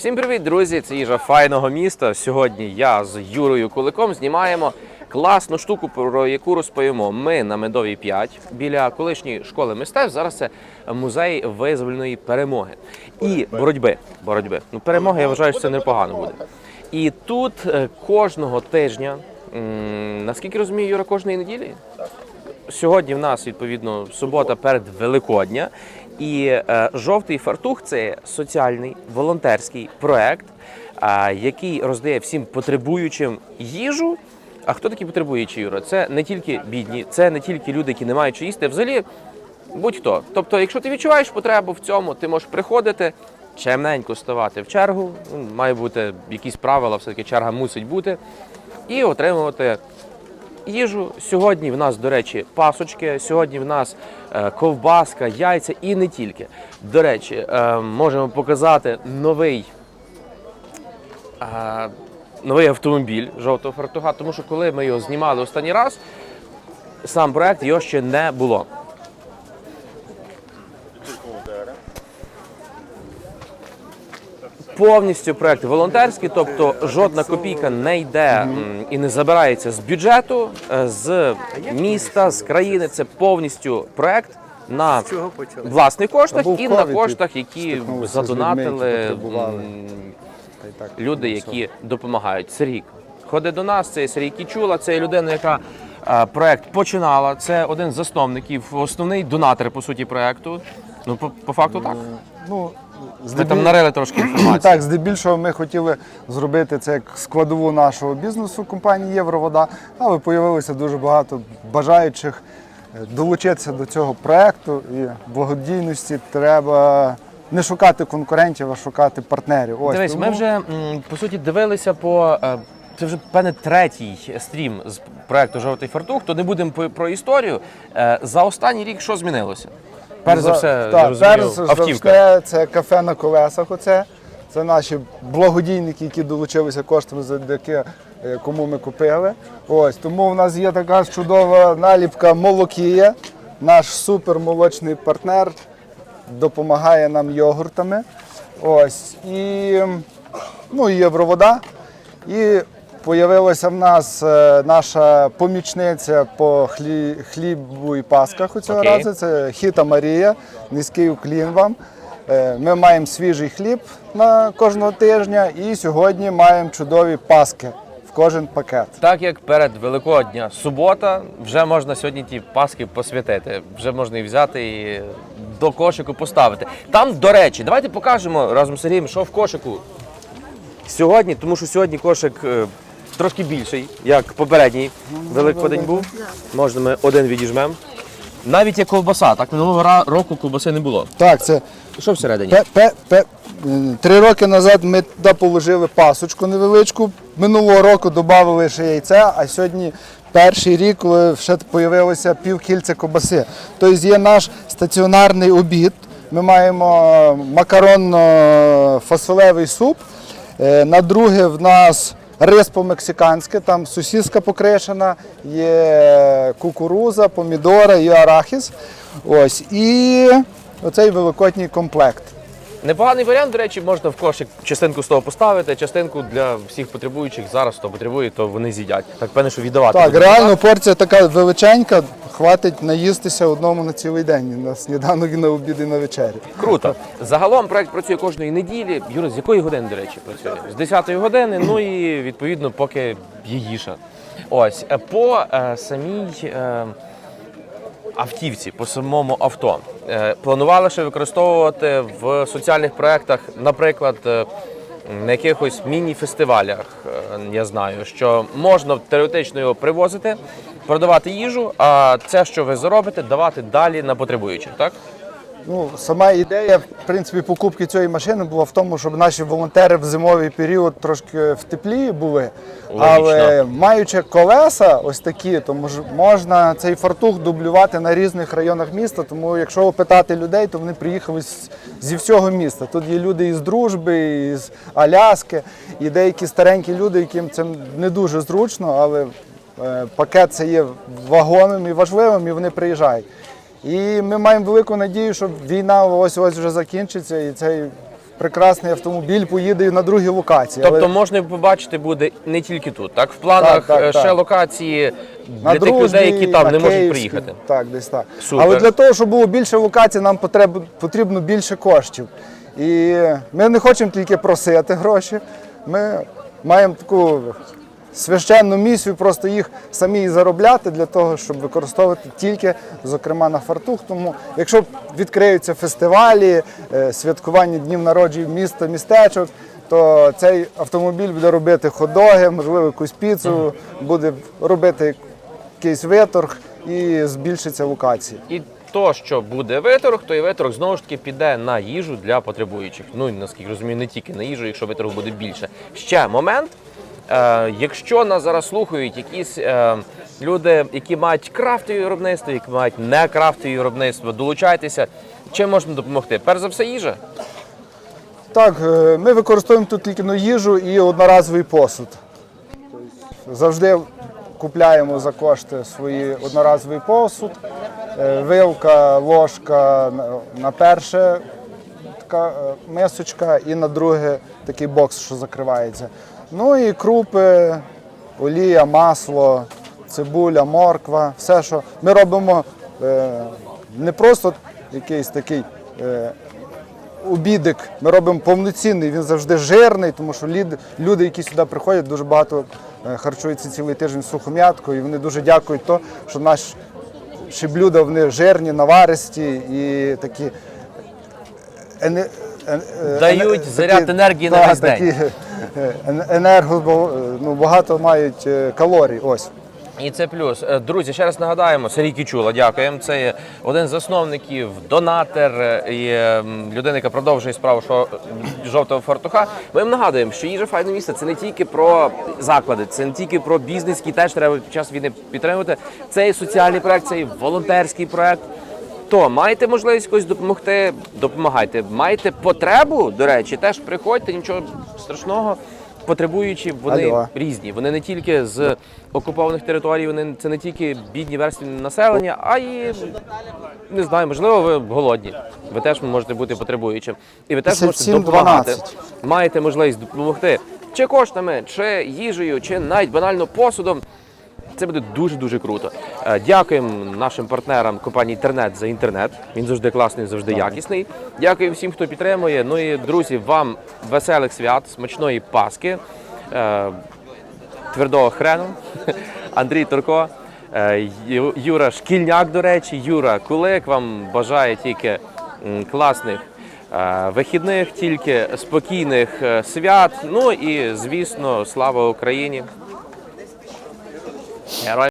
Всім привіт, друзі! Це їжа файного міста. Сьогодні я з Юрою Куликом знімаємо класну штуку, про яку розповімо. Ми на медовій 5 біля колишньої школи мистецтв. Зараз це музей визвольної перемоги і боротьби. Боротьби. Ну, перемоги я вважаю, що це непогано буде. І тут е, кожного тижня, м, наскільки розумію, Юра, кожної неділі. Сьогодні в нас відповідно субота перед Великодня, і е, жовтий фартух це соціальний волонтерський проект, який роздає всім потребуючим їжу. А хто такі потребуючі, Юра? Це не тільки бідні, це не тільки люди, які не мають що їсти. Взагалі, будь-хто. Тобто, якщо ти відчуваєш потребу в цьому, ти можеш приходити, чемненько ставати в чергу. Має бути якісь правила, все-таки черга мусить бути, і отримувати їжу. Сьогодні в нас, до речі, пасочки. Сьогодні в нас е, ковбаска, яйця і не тільки. До речі, е, можемо показати новий. е, Новий автомобіль жовтого фартуга, тому що коли ми його знімали останній раз, сам проект його ще не було. Повністю проект волонтерський, тобто жодна копійка не йде і не забирається з бюджету, е, з міста, з країни. Це повністю проект на власних коштах і на коштах, які задонатили люди, які допомагають. Сергій ходить до нас. Це Сергій Кічула, це людина, яка е, проект починала. Це один з засновників, основний донатор по суті проекту. Ну по, по факту так. Ну, здебіль- там нарили трошки інформації. Так, здебільшого ми хотіли зробити це як складову нашого бізнесу компанії Євровода, але появилося дуже багато бажаючих е, долучитися до цього проекту. І благодійності треба не шукати конкурентів, а шукати партнерів. Ось Дивись, тому- ми вже по суті дивилися по. е, Це вже певне третій стрім з проекту Жовтий фартух. То не будемо про історію. Е, За останній рік що змінилося? Перш за все, так, перш за все, це кафе на колесах. Оце. Це наші благодійники, які долучилися коштами, завдяки е, кому ми купили. Ось тому в нас є така чудова наліпка Молокія. Наш супермолочний партнер допомагає нам йогуртами. Ось і ну, і Євровода. І Появилася в нас е, наша помічниця по хлі, хлібу і пасках у цього Окей. разу. Це Хіта Марія. Низький уклін вам. Е, Ми маємо свіжий хліб на кожного тижня і сьогодні маємо чудові паски в кожен пакет. Так як перед Великодня субота, вже можна сьогодні ті паски посвятити. Вже можна і взяти і до кошику поставити. Там, до речі, давайте покажемо разом з Сергієм, що в кошику сьогодні, тому що сьогодні кошик е, трошки більший, як попередній Великодень був. Можна ми один відіжмемо. Навіть є ковбаса, так минулого року ковбаси не було. Так, це Що всередині? Пе, пе, пе, е, три роки назад ми туди положили пасочку невеличку. Минулого року додали ще яйця, а сьогодні перший рік, коли ще з'явилося пів кільця кобаси. Тобто є наш стаціонарний обід. Ми маємо макаронно-фасолевий суп. Е, На друге в нас рис по-мексиканськи, там сусіска покришена, є кукуруза, помідори і арахіс. Ось. І оцей великодній комплект. Непоганий варіант, до речі, можна в кошик частинку з того поставити, частинку для всіх потребуючих. Зараз хто потребує, то вони з'їдять. Так певне, що віддавати. Так, будуть. реально порція така величенька, хватить наїстися одному на цілий день. На сніданок, і на обід, і на вечерю. Круто. Загалом проект працює кожної неділі. Юра, з якої години, до речі, працює? З 10-ї години, ну і відповідно, поки є їжа. Ось по е, самій е, автівці, по самому авто. Е, планували ще використовувати в соціальних проєктах, наприклад. е, на якихось міні-фестивалях е, я знаю, що можна теоретично його привозити, продавати їжу, а це, що ви заробите, давати далі на потребуючих, так? Ну, сама ідея, в принципі, покупки цієї машини була в тому, щоб наші волонтери в зимовий період трошки в теплі були. Логічно. Але маючи колеса ось такі, то мож- можна цей фартух дублювати на різних районах міста. Тому якщо опитати людей, то вони приїхали зі всього міста. Тут є люди із дружби, із Аляски, і деякі старенькі люди, яким це не дуже зручно, але е, пакет це є вагомим і важливим, і вони приїжджають. І ми маємо велику надію, що війна ось ось вже закінчиться, і цей прекрасний автомобіль поїде на другі локації. Тобто Але можна побачити буде не тільки тут, так? В планах Так, так, е, ще так. локації на для тих Дружбі, людей, які там на не можуть Київській. приїхати. Так, десь так. Супер. Але для того, щоб було більше локацій, нам потреб- потрібно більше коштів. І ми не хочемо тільки просити гроші. Ми маємо таку священну місію, просто їх самі і заробляти для того, щоб використовувати тільки, зокрема, на фартух. Тому, якщо відкриються фестивалі, е, святкування днів народжень міста, містечок, то цей автомобіль буде робити ходоги, можливо, якусь піцу, буде робити якийсь виторг і збільшиться локації. І то, що буде виторг, то і виторг знову ж таки піде на їжу для потребуючих. Ну і наскільки розумію, не тільки на їжу, якщо виторг буде більше. Ще момент. Е, якщо нас зараз слухають якісь е, люди, які мають крафтові виробництво, які мають не крафтові виробництво, долучайтеся. Чим можна допомогти? Перш за все, їжа. Так, е, ми використовуємо тут тільки ну, їжу і одноразовий посуд. Завжди купляємо за кошти свої одноразовий посуд, вилка, ложка на- на перше така мисочка і на друге такий бокс, що закривається. Ну і крупи, олія, масло, цибуля, морква, все, що ми робимо е, не просто якийсь такий. е, обідик ми робимо повноцінний, він завжди жирний, тому що люди, які сюди приходять, дуже багато е, харчуються цілий тиждень сухом'яткою, і вони дуже дякують то, що наші блюда вони жирні, наваристі і такі. Дають заряд енергії на весь день. енерго, е, ну, багато мають е, калорій. Ось. І це плюс. Е, Друзі, ще раз нагадаємо, Сергій Кічула, дякуємо. Це один з засновників, донатор е, і людина, яка продовжує справу шо- жовтого фартуха. Ми їм нагадуємо, що їжа файне місце це не тільки про заклади, це не тільки про бізнес, який теж треба під час війни підтримувати. Це і соціальний проект, це і волонтерський проект. То маєте можливість якось допомогти, допомагайте. Маєте потребу, до речі, теж приходьте, нічого страшного. Потребуючі, вони Алло. різні. Вони не тільки з окупованих територій, вони це не тільки бідні верстви населення, а й не знаю, можливо, ви голодні. Ви теж можете бути потребуючим. І ви теж можете допомагати. 12. Маєте можливість допомогти чи коштами, чи їжею, чи навіть банально посудом. Це буде дуже дуже круто. Е, Дякуємо нашим партнерам компанії Інтернет за інтернет. Він завжди класний, завжди якісний. Дякуємо всім, хто підтримує. Ну і друзі, вам веселих свят, смачної Паски, е, твердого хрену. Андрій Турко, е, Юра Шкільняк, до речі, Юра Кулик. Вам бажає тільки класних. Вихідних, тільки спокійних свят. Ну і звісно, слава Україні! Yeah,